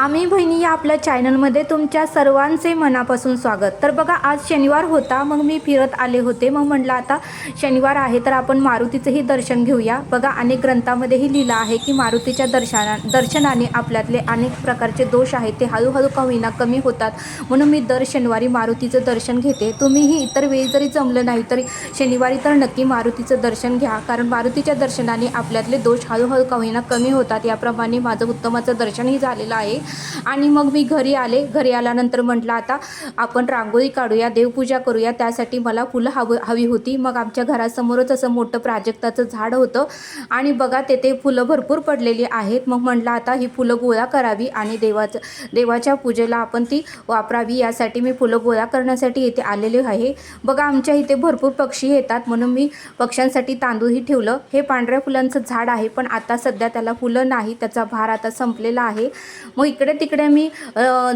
आम्ही बहिणी या आपल्या चॅनलमध्ये तुमच्या सर्वांचे मनापासून स्वागत. तर बघा आज शनिवार होता मग मी फिरत आले होते. मग म्हटलं आता शनिवार आहे तर आपण मारुतीचंही दर्शन घेऊया. बघा अनेक ग्रंथामध्येही लिहिलं आहे की मारुतीच्या दर्शना दर्शनाने आपल्यातले अनेक प्रकारचे दोष आहेत ते हळूहळू कमीना कमी होतात. म्हणून मी दर शनिवारी मारुतीचं दर्शन घेते. तुम्हीही इतर वेळी जरी जमलं नाही तरी शनिवारी तर नक्की मारुतीचं दर्शन घ्या. कारण मारुतीच्या दर्शनाने आपल्यातले दोष हळूहळू कमीना कमी होतात. याप्रमाणे माझं उत्तमाचं दर्शनही झालेलं आहे. आणि मग मी घरी आले. घरी आल्यानंतर म्हटलं आता आपण रांगोळी काढूया देवपूजा करूया. त्यासाठी मला फुलं हवं हवी होती. मग आमच्या घरासमोरच असं मोठं प्राजक्ताचं झाड होतं. आणि बघा तेथे फुलं भरपूर पडलेली आहेत. मग म्हटलं आता ही फुलं गोळा करावी आणि देवाचं देवाच्या पूजेला आपण ती वापरावी. यासाठी मी फुलं गोळा करण्यासाठी इथे आलेले आहे. बघा आमच्या इथे भरपूर पक्षी येतात. म्हणून मी पक्ष्यांसाठी तांदूळही ठेवलं. हे पांढऱ्या फुलांचं झाड आहे पण आता सध्या त्याला फुलं नाही. त्याचा भार आता संपलेला आहे. मग इकडे तिकडे मी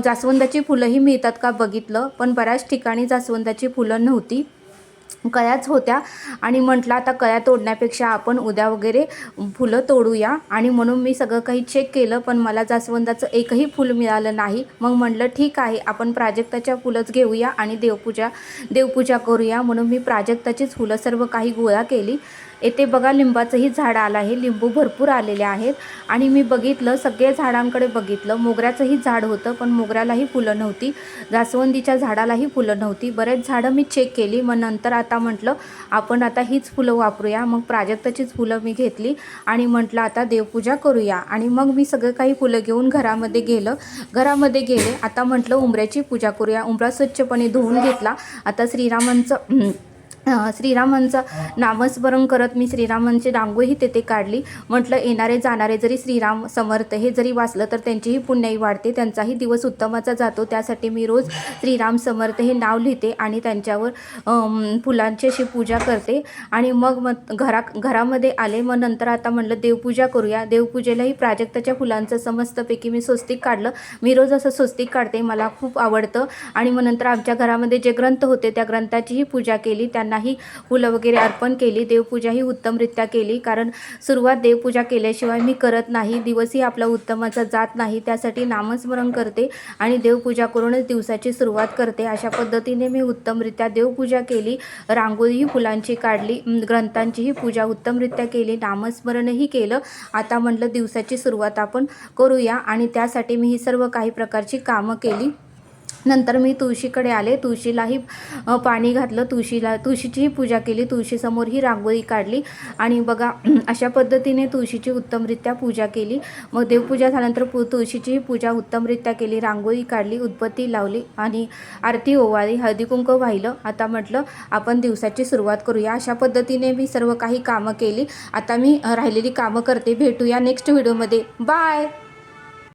जास्वंदाची फुलंही मिळतात का बघितलं पण बऱ्याच ठिकाणी जास्वंदाची फुलं नव्हती. कळ्याच होत्या आणि म्हटलं आता कळ्या तोडण्यापेक्षा आपण उद्या वगैरे फुलं तोडूया. आणि म्हणून मी सगळं काही चेक केलं पण मला जास्वंदाचं एकही फुल मिळालं नाही. मग म्हटलं ठीक आहे आपण प्राजक्ताच्या फुलंच घेऊया आणि देवपूजा देवपूजा करूया. म्हणून मी प्राजक्ताचीच फुलं सर्व काही गोळा केली. येथे बघा लिंबाचंही झाड आलं आहे. लिंबू भरपूर आलेले आहेत. आणि मी बघितलं सगळे झाडांकडे बघितलं. मोगऱ्याचंही झाड होतं पण मोगऱ्यालाही फुलं नव्हती. जास्वंदीच्या झाडालाही फुलं नव्हती. बरेच झाडं मी चेक केली. मग नंतर आता म्हटलं आपण आता हीच फुलं वापरूया. मग प्राजक्ताचीच फुलं मी घेतली आणि म्हटलं आता देवपूजा करूया. आणि मग मी सगळं काही फुलं घेऊन घरामध्ये गेलं. घरामध्ये गेले. आता म्हटलं उंबऱ्याची पूजा करूया. उंबरा स्वच्छपणे धुवून घेतला. आता श्रीरामांचं श्रीरामांचं नामस्मरण करत मी श्रीरामांची रांगोळी तेथे काढली. म्हटलं येणारे जाणारे जरी श्रीराम समर्थ हे जरी वाचलं तर त्यांचीही पुण्याई वाढते त्यांचाही दिवस उत्तमाचा जातो. त्यासाठी मी रोज श्रीराम समर्थ हे नाव लिहिते आणि त्यांच्यावर फुलांची अशी पूजा करते. आणि मग मग घरा घरामध्ये आले. मग नंतर आता म्हटलं देवपूजा करूया. देवपूजेलाही प्राजक्ताच्या फुलांचं समस्तपैकी मी स्वस्तिक काढलं. मी रोज असं स्वस्तिक काढते मला खूप आवडतं. आणि मग नंतर आमच्या घरामध्ये जे ग्रंथ होते त्या ग्रंथाचीही पूजा केली. त्यांनाही फुलं वगैरे अर्पण केली. देवपूजाही उत्तमरित्या केली. कारण सुरुवात देवपूजा केल्याशिवाय मी करत नाही. दिवसही आपला उत्तमाचा जात नाही. त्यासाठी नामस्मरण करते आणि देवपूजा करूनच दिवसाची सुरुवात करते. अशा पद्धतीने मी उत्तमरित्या देवपूजा केली. रांगोळीही फुलांची काढली. ग्रंथांचीही पूजा उत्तमरित्या केली. नामस्मरणही केलं. आता म्हटलं दिवसाची सुरुवात आपण करूया आणि त्यासाठी मी ही सर्व काही प्रकारची कामं केली. नंतर मी तुळशीकडे आले. तुळशीलाही पाणी घातलं. तुळशीला तुळशीचीही पूजा केली. तुळशीसमोर ही रांगोळी काढली. आणि बघा अशा पद्धतीने तुळशीची उत्तमरित्या पूजा केली. मग देवपूजा झाल्यानंतर पु तुळशीचीही पूजा उत्तमरित्या केली. रांगोळी काढली उदबत्ती लावली आणि आरती ओवाळी हळदी कुंकू वाहिलं. आता म्हटलं आपण दिवसाची सुरुवात करूया. अशा पद्धतीने मी सर्व काही कामं केली. आता मी राहिलेली कामं करते. भेटूया नेक्स्ट व्हिडिओमध्ये बाय